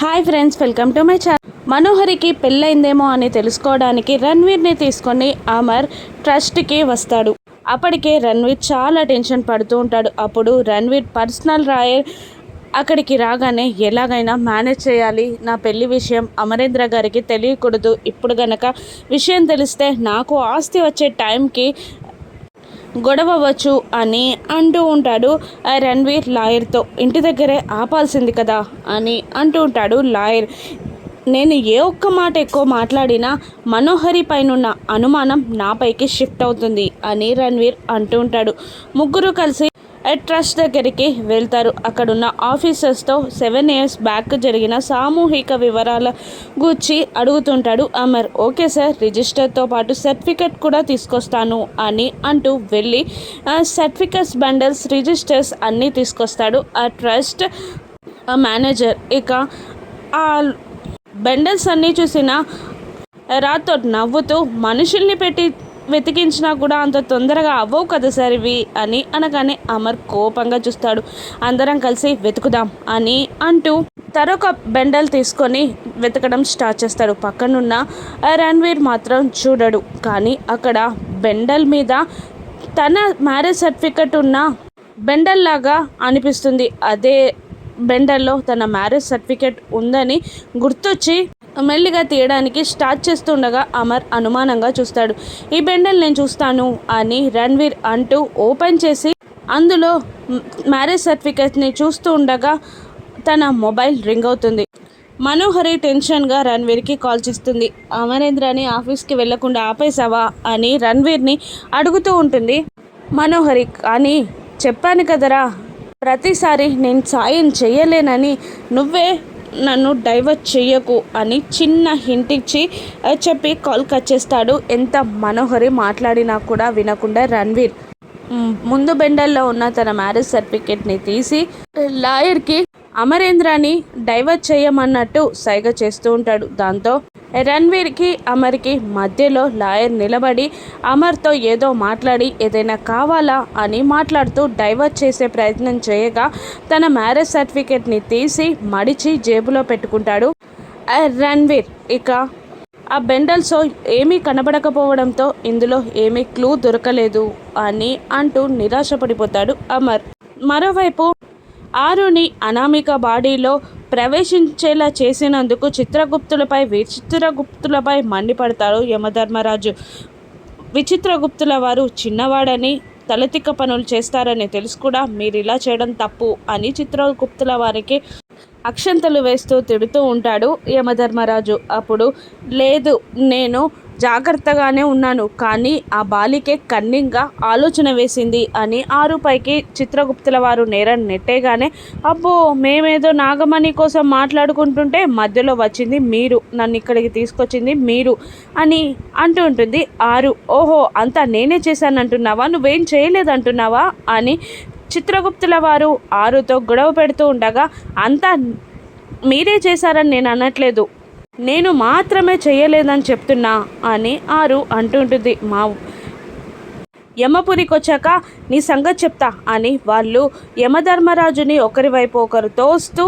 Hi friends welcome to my channel మనోహరికి పెళ్ళైందేమో అని తెలుసుకోవడానికి రణ్వీర్ని తీసుకొని అమర్ ట్రస్ట్కి వస్తాడు. అప్పటికే రణ్వీర్ చాలా టెన్షన్ పడుతూ ఉంటాడు. అప్పుడు రణ్వీర్ పర్సనల్ రాయర్ అక్కడికి రాగానే ఎలాగైనా మేనేజ్ చేయాలి. నా పెళ్ళి విషయం అమరేంద్ర గారికి తెలియకూడదు. ఇప్పుడు గనక విషయం తెలిస్తే నాకు ఆస్తి వచ్చే టైంకి గొడవ అవ్వచ్చు అని అంటూ ఉంటాడు రణ్వీర్ లాయర్తో. ఇంటి దగ్గరే ఆపాల్సింది కదా అని అంటూ ఉంటాడు లాయర్. నేను ఏ ఒక్క మాట ఎక్కువ మాట్లాడినా మనోహరి పైనున్న అనుమానం నాపైకి షిఫ్ట్ అవుతుంది అని రణ్వీర్ అంటూ ఉంటాడు. ముగ్గురు కలిసి ట్రస్ట్ దగ్గరికి వెళ్తారు. అక్కడున్న ఆఫీసర్స్తో సెవెన్ ఇయర్స్ బ్యాక్ జరిగిన సామూహిక వివరాల గురించి అడుగుతుంటాడు అమర్. ఓకే సార్ రిజిస్టర్తో పాటు సర్టిఫికెట్ కూడా తీసుకొస్తాను అని అంటూ వెళ్ళి సర్టిఫికెట్స్ బండల్స్ రిజిస్టర్స్ అన్నీ తీసుకొస్తాడు ఆ ట్రస్ట్ మేనేజర్. ఇక ఆ బండల్స్ అన్నీ చూసిన రాతో నవ్వుతూ మనుషుల్ని పెట్టి వెతికించినా కూడా అంత తొందరగా అవ్వవు కదా సార్ ఇవి అని అనగానే అమర్ కోపంగా చూస్తాడు. అందరం కలిసి వెతుకుదాం అని అంటూ తరొక బెండల్ తీసుకొని వెతకడం స్టార్ట్ చేస్తాడు. పక్కనున్న రణ్వీర్ మాత్రం చూడడు. కానీ అక్కడ బెండల్ మీద తన మ్యారేజ్ సర్టిఫికెట్ ఉన్న బెండల్ లాగా అనిపిస్తుంది. అదే బెండల్లో తన మ్యారేజ్ సర్టిఫికెట్ ఉందని గుర్తొచ్చి మెల్లిగా తీయడానికి స్టార్ట్ చేస్తుండగా అమర్ అనుమానంగా చూస్తాడు. ఈ బెండల్ నేను చూస్తాను అని రణ్వీర్ అంటూ ఓపెన్ చేసి అందులో మ్యారేజ్ సర్టిఫికెట్ని చూస్తూ ఉండగా తన మొబైల్ రింగ్ అవుతుంది. మనోహరి టెన్షన్గా రణ్వీర్కి కాల్ చేస్తుంది. అమరేంద్రని ఆఫీస్కి వెళ్ళకుండా ఆపేసావా అని రణ్వీర్ని అడుగుతూ ఉంటుంది. మనోహరి కానీ చెప్పాను కదరా ప్రతిసారి నేను సాయం చేయలేనని నువ్వే నన్ను డైవర్ట్ చెయ్యకు అని చిన్న హింట్ ఇచ్చి చెప్పి కాల్ కట్ చేస్తాడు. ఎంత మనోహరి మాట్లాడినా కూడా వినకుండా రణ్వీర్. ముందు బెండల్లో ఉన్న తన మ్యారేజ్ సర్టిఫికేట్ని తీసి లాయర్కి అమరేంద్రాని డైవర్ట్ చేయమన్నట్టు సైగ చేస్తూ ఉంటాడు. దాంతో రణ్వీర్కి అమర్కి మధ్యలో లాయర్ నిలబడి అమర్తో ఏదో మాట్లాడి ఏదైనా కావాలా అని మాట్లాడుతూ డైవర్ట్ చేసే ప్రయత్నం చేయగా తన మ్యారేజ్ సర్టిఫికేట్ని తీసి మడిచి జేబులో పెట్టుకుంటాడు రణ్వీర్. ఇక ఆ బెండల్స్లో ఏమీ కనబడకపోవడంతో ఇందులో ఏమీ క్లూ దొరకలేదు అని అంటూ నిరాశపడిపోతాడు అమర్. మరోవైపు ఆరుని అనామిక బాడీలో ప్రవేశించేలా చేసినందుకు చిత్రగుప్తులపై విచిత్రగుప్తులపై మండిపడతాడు యమధర్మరాజు. విచిత్రగుప్తుల వారు చిన్నవాడని తలతిక్క పనులు చేస్తారని తెలుసు కూడా మీరు ఇలా చేయడం తప్పు అని చిత్రగుప్తుల వారికి అక్షంతలు వేస్తూ తిడుతూ ఉంటాడు యమధర్మరాజు. అప్పుడు లేదు నేను జాగ్రత్తగానే ఉన్నాను కానీ ఆ బాలికే కన్నింగా ఆలోచన వేసింది అని ఆరుపైకి చిత్రగుప్తుల వారు నేరం నెట్టేగానే అబ్బో మేమేదో నాగమణి కోసం మాట్లాడుకుంటుంటే మధ్యలో వచ్చింది మీరు నన్ను ఇక్కడికి తీసుకొచ్చింది మీరు అని అంటూ ఉంటుంది ఆరు. ఓహో అంతా నేనే చేశానంటున్నావా? నువ్వేం చేయలేదంటున్నావా? అని చిత్రగుప్తుల వారు ఆరుతో గొడవ పెడుతూ ఉండగా అంతా మీరే చేశారని నేను అనట్లేదు. నేను మాత్రమే చేయలేదని చెప్తున్నా అని ఆరు అంటుంటుంది. మా యమపురికి వచ్చాక నీ సంగతి చెప్తా అని వాళ్ళు యమధర్మరాజుని ఒకరి వైపు ఒకరు తోస్తూ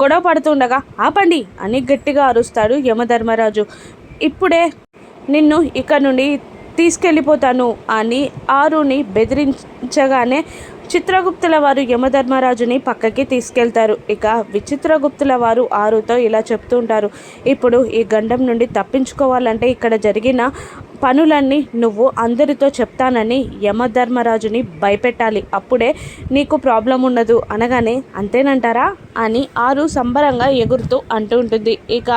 గొడవ పడుతుండగా ఆపండి అని గట్టిగా అరుస్తాడు యమధర్మరాజు. ఇప్పుడే నిన్ను ఇక్కడ నుండి తీసుకెళ్ళిపోతాను అని ఆరుని బెదిరించగానే చిత్రగుప్తుల వారు యమధర్మరాజుని పక్కకి తీసుకెళ్తారు. ఇక విచిత్రగుప్తుల వారు ఆరుతో ఇలా చెప్తూ ఉంటారు. ఇప్పుడు ఈ గండం నుండి తప్పించుకోవాలంటే ఇక్కడ జరిగిన పనులన్నీ నువ్వు అందరితో చెప్తానని యమధర్మరాజుని భయపెట్టాలి. అప్పుడే నీకు ప్రాబ్లం ఉండదు. అనగానే అంతేనంటారా? అని ఆరు సంబరంగా ఎగురుతూ అంటూ ఉంటుంది. ఇక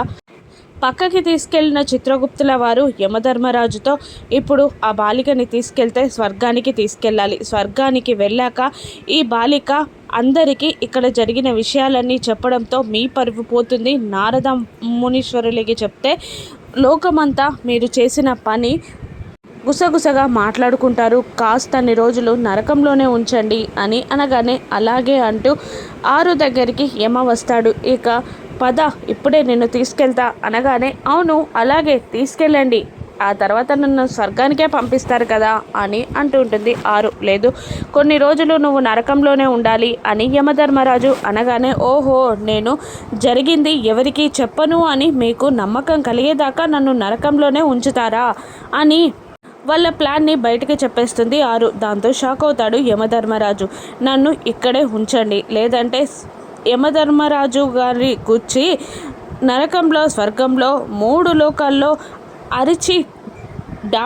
పక్కకి తీసుకెళ్ళిన చిత్రగుప్తుల వారు యమధర్మరాజుతో ఇప్పుడు ఆ బాలికని తీసుకెళ్తే స్వర్గానికి తీసుకెళ్ళాలి. స్వర్గానికి వెళ్ళాక ఈ బాలిక అందరికీ ఇక్కడ జరిగిన విషయాలన్నీ చెప్పడంతో మీ పరువు పోతుంది. నారద మునీశ్వరులకి చెప్తే లోకమంతా మీరు చేసిన పని గుసగుసగా మాట్లాడుకుంటారు. కాస్తన్ని రోజులు నరకంలోనే ఉంచండి అని అనగానే అలాగే అంటూ ఆరు దగ్గరికి యమ వస్తాడు. ఇక పద ఇప్పుడే నిన్ను తీసుకెళ్తా అనగానే అవును అలాగే తీసుకెళ్ళండి. ఆ తర్వాత నన్ను స్వర్గానికే పంపిస్తారు కదా అని అంటూ ఉంటుంది ఆరు. లేదు కొన్ని రోజులు నువ్వు నరకంలోనే ఉండాలి అని యమధర్మరాజు అనగానే ఓహో నేను జరిగింది ఎవరికి చెప్పను అని మీకు నమ్మకం కలిగేదాకా నన్ను నరకంలోనే ఉంచుతారా అని వాళ్ళ ప్లాన్ని బయటకి చెప్పేస్తుంది ఆరు. దాంతో షాక్ అవుతాడు యమధర్మరాజు. నన్ను ఇక్కడే ఉంచండి. లేదంటే యమధర్మరాజు గారి గుర్చి నరకంలో స్వర్గంలో మూడు లోకాల్లో అరిచి డా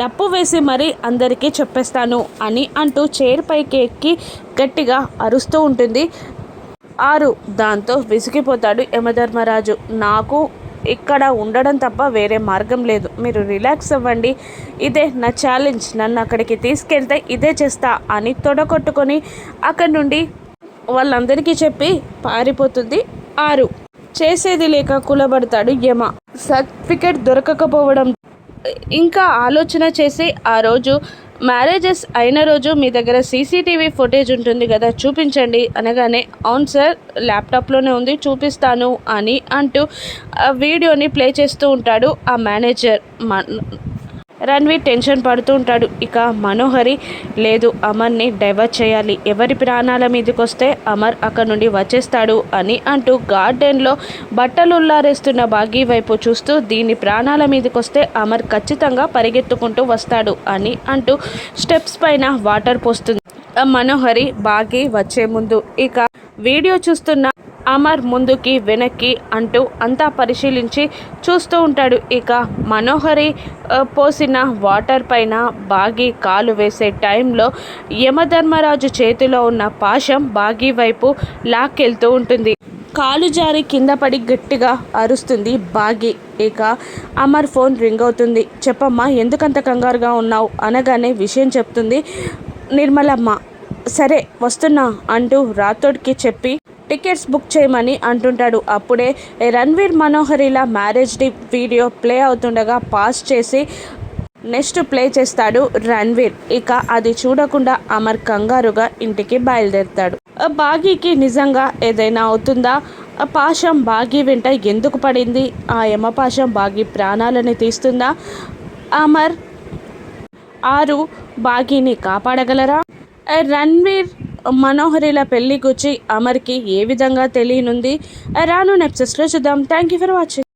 డప్పు వేసి మరీ అందరికీ చెప్పేస్తాను అని అంటూ చైర్ పైకి ఎక్కి గట్టిగా అరుస్తూ ఉంటుంది. ఆరు దాంతో విసిగిపోతాడు యమధర్మరాజు. నాకు ఇక్కడ ఉండడం తప్ప వేరే మార్గం లేదు. మీరు రిలాక్స్ అవ్వండి. ఇదే నా ఛాలెంజ్ నన్ను అక్కడికి తీసుకెళ్తే ఇదే చేస్తా అని తొడగొట్టుకొని అక్కడి నుండి వాళ్ళందరికీ చెప్పి పారిపోతుంది ఆరు. చేసేది లేక కులబడతాడు యమ. సర్టిఫికెట్ దొరకకపోవడం. ఇంకా ఆలోచన చేసి ఆ రోజు మ్యారేజెస్ అయిన రోజు మీ దగ్గర సీసీటీవీ ఫుటేజ్ ఉంటుంది కదా చూపించండి అనగానే అవును సార్ ల్యాప్టాప్లోనే ఉంది చూపిస్తాను అని అంటూ ఆ వీడియోని ప్లే చేస్తూ ఉంటాడు ఆ మేనేజర్. రణ్వీర్ టెన్షన్ పడుతూ ఉంటాడు. ఇక మనోహరి లేదు అమర్ని డైవర్ట్ చేయాలి. ఎవరి ప్రాణాల మీదకి వస్తే అమర్ అక్కడ నుండి వచ్చేస్తాడు అని అంటూ గార్డెన్లో బట్టలు ఉల్లారేస్తున్న బాగీ వైపు చూస్తూ దీని ప్రాణాల మీదకి వస్తే అమర్ ఖచ్చితంగా పరిగెత్తుకుంటూ వస్తాడు అని అంటూ స్టెప్స్ పైన వాటర్ పోస్తుంది. మనోహరి బాగి వచ్చే ముందు ఇక వీడియో చూస్తున్న అమర్ ముందుకి వెనక్కి అంటూ అంతా పరిశీలించి చూస్తూ ఉంటాడు. ఇక మనోహరి పోసిన వాటర్ పైన బాగి కాలు వేసే టైంలో యమధర్మరాజు చేతిలో ఉన్న పాశం బాగి వైపు లాక్కెళ్తూ ఉంటుంది. కాలు జారి కింద పడి గట్టిగా అరుస్తుంది బాగి. ఇక అమర్ ఫోన్ రింగ్ అవుతుంది. చెప్పమ్మా ఎందుకంత కంగారుగా ఉన్నావు? అనగానే విషయం చెప్తుంది నిర్మలమ్మ. సరే వస్తున్నా అంటూ రాథోడ్కి చెప్పి టికెట్స్ బుక్ చేయమని అంటుంటాడు. అప్పుడే రణ్వీర్ మనోహరిలా మ్యారేజ్ డి వీడియో ప్లే అవుతుండగా పాస్ చేసి నెక్స్ట్ ప్లే చేస్తాడు రణ్వీర్. ఇక అది చూడకుండా అమర్ కంగారుగా ఇంటికి బయలుదేరుతాడు. బాగీకి నిజంగా ఏదైనా అవుతుందా? పాశం బాగి వెంట ఎందుకు పడింది? ఆ యమపాశం బాగి ప్రాణాలని తీస్తుందా? అమర్ ఆరు బాగీని కాపాడగలరా? రణ్వీర్ మనోహరిల పెళ్ళి గుచ్చి అమర్కి ఏ విధంగా తెలియనుంది? రాను నెప్సెస్లో చూద్దాం. Thank you for watching